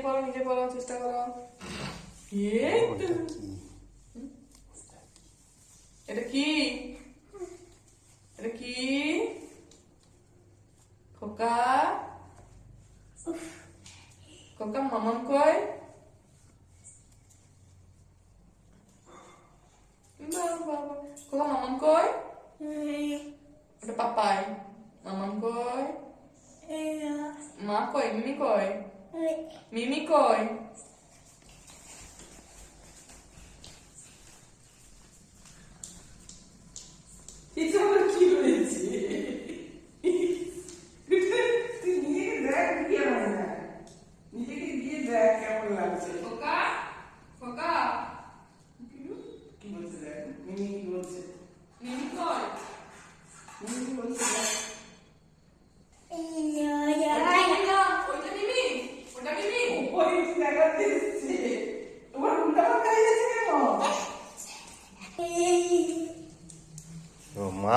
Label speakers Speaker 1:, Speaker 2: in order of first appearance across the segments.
Speaker 1: উফ, নিজে পড়ো নিজে পড়ার চেষ্টা করো এই তো। এটা কি এটা কি খোকা খোকা মামাম কই বাবা, বাবা। খোকা মামাম কই এটা পাপাই মামাম কই মা কই মিমি কই মিমি কই
Speaker 2: এটা আমার কি হয়েছে তুই নিজেকে দেখ কি আমার না নিজেকে দিয়ে দেখ কেমন লাগছে
Speaker 1: খোকা খোকা
Speaker 2: কি বলছে দেখ মিমি কি বলছে
Speaker 1: মিমি কই
Speaker 2: মিমি কি বলছে দেখ
Speaker 1: ওইটা মিমি না, ওইটা মিমি ওটা মিমি
Speaker 2: ওই দেখাতে এসছে তোমার উল্টা পাল্টা হয়ে গেছে কেন
Speaker 3: ও, মা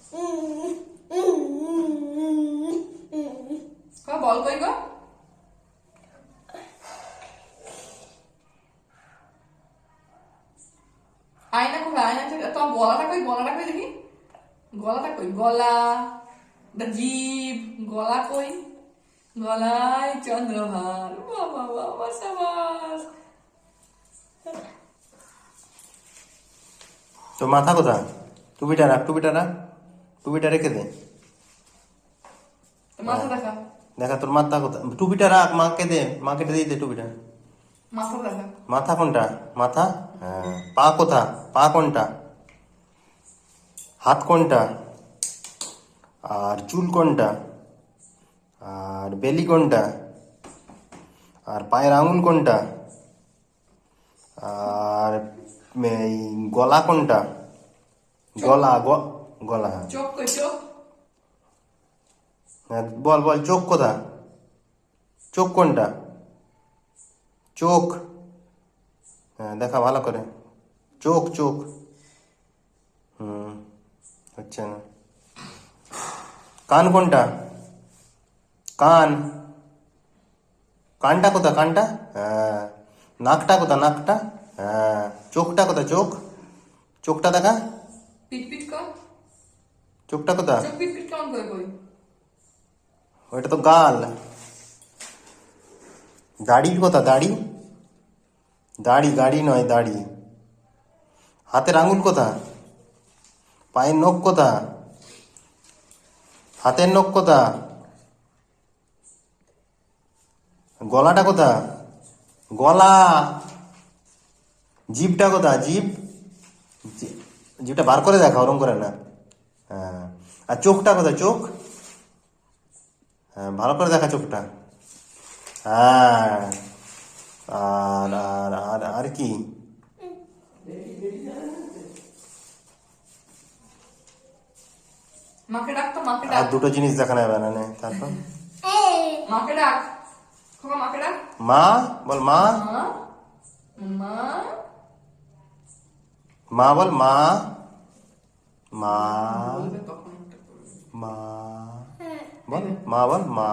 Speaker 1: বল কই গো? আয়না কই আয়না থেকে তো গলাটা কই? গলাটা কই দেখি? গলাটা কই? গলা জিভ গলা কই? গলায় চন্দ্রহার বাবা বাবা, সাবাস।
Speaker 3: তো মাথা কোথায়? টুপিটা রাখ টুপিটা রাখ। টুপিটা রেখে দে।
Speaker 1: মাথা দেখা।
Speaker 3: দেখা তোর মাথা কোথায় টুপিটা রাখ মাকে দে মাকে দিয়ে দে টুপিটা।
Speaker 1: মাথা দেখা।
Speaker 3: মাথা কোনটা? মাথা? হ্যাঁ পা কোথা? পা কোনটা? হাত কোনটা? আর চুল কোনটা? আর বেলি কোনটা? আর পায়ের আঙুল কোনটা? আর গলা কোনটা? গলা গলা।
Speaker 1: চোখ কই চোখ?
Speaker 3: হ্যাঁ, বল বল চোখ কোথা চোখ কোনটা? চোখ। হ্যাঁ দেখা ভালো করে। চোখ চোখ। হুম হচ্ছে না। কান কোনটা? কান। কানটা কোথা কানটা? হ্যাঁ। নাকটা কোথা নাকটা? হ্যাঁ। চোখটা কোথা চোখ। চোখটা দেখা।
Speaker 1: পিট পিট
Speaker 3: চোখটা কোথা ওইটা তো গাল। দাড়ির কথা দাড়ি? দাড়ি গাড়ি নয় দাড়ি। হাতের আঙুল কোথা পায়ের নখ কোথা হাতের নখ কোথা গলাটা কোথা গলা। জিভটা কোথা জিভ? জি- জিভটা বার করে দেখা ওরম করে না। হ্যাঁ। আর চোখটা কোথা চোখ? হ্যাঁ ভালো করে দেখা চোখটা। হ্যাঁ। আর আর আর আর কি?
Speaker 1: মাকে ডাক তো মাকে
Speaker 3: আর দুটো জিনিস দেখানো যাবে না নে, তারপর?
Speaker 1: মাকে ডাক। খোকা মাকে ডাক।
Speaker 3: মা? বল মা?
Speaker 1: মা?
Speaker 3: বল মা? মা?
Speaker 1: বলবে তখন একটা করবে।
Speaker 3: মা বল মা বল মা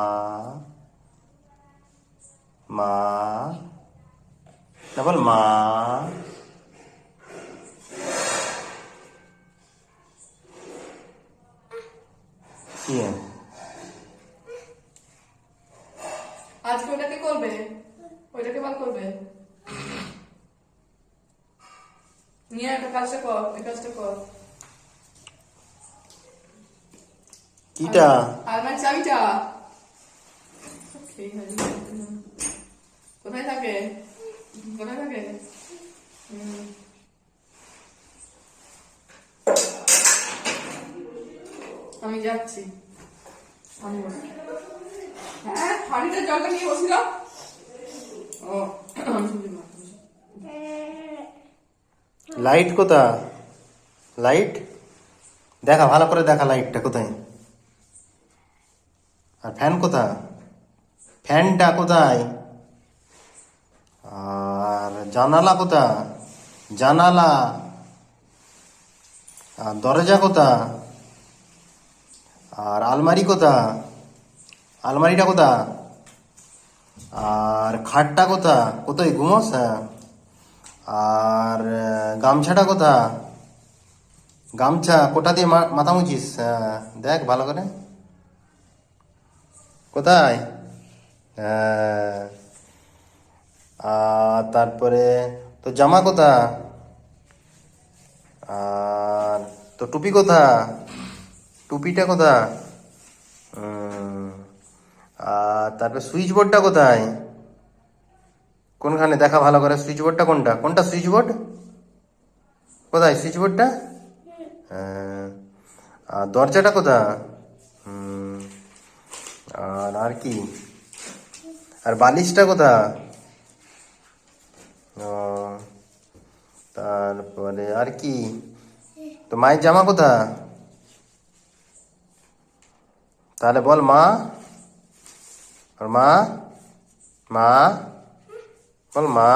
Speaker 3: মা তারপর মা কি
Speaker 1: আজকে ওটাকে করবে ওইটাকে বার করবে নিয়ে একটা কাজটা কর এই কাজটা কর
Speaker 3: কিটা
Speaker 1: আর আমার চাবিটা কোথায় থাকে কোথায় থাকে আমি যাচ্ছি। আমি হ্যাঁ হাড়িটা জলটা নিয়ে বসি ও।
Speaker 3: লাইট কোথা লাইট দেখা ভালো করে দেখা লাইটটা কোথায়? আর ফ্যান কোথা ফ্যানটা কোথায়? আর জানালা কোথা জানালা। আর দরজা কোথা আর আলমারি কোথা আলমারিটা কোথা আর খাটটা কোথা কোথায় ঘুমোস? আর গামছাটা কোথা গামছা কোটা দিয়ে মাথা মুছিস? হ্যাঁ, দেখ ভালো করে। কোথায়? হ্যাঁ। আর তারপরে তো জামা কোথা আর তো টুপি কোথা টুপিটা কোথা আর তারপরে সুইচ বোর্ডটা কোথায়? কোনখানে? দেখা ভালো করে সুইচ বোর্ডটা কোনটা? কোনটা সুইচ বোর্ড কোথায় সুইচ বোর্ডটা হ্যাঁ। আর দরজাটা কোথা হুম। আর আর কি? আর বালিশটা কোথা তারপরে আর কি? তো মায়ের জামা কোথা তাহলে বল মা। আর মা? মা? বল মা।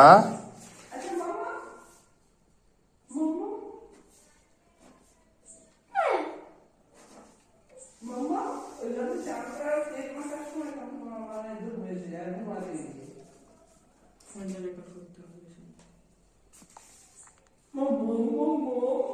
Speaker 1: Oh,
Speaker 2: boom, boom.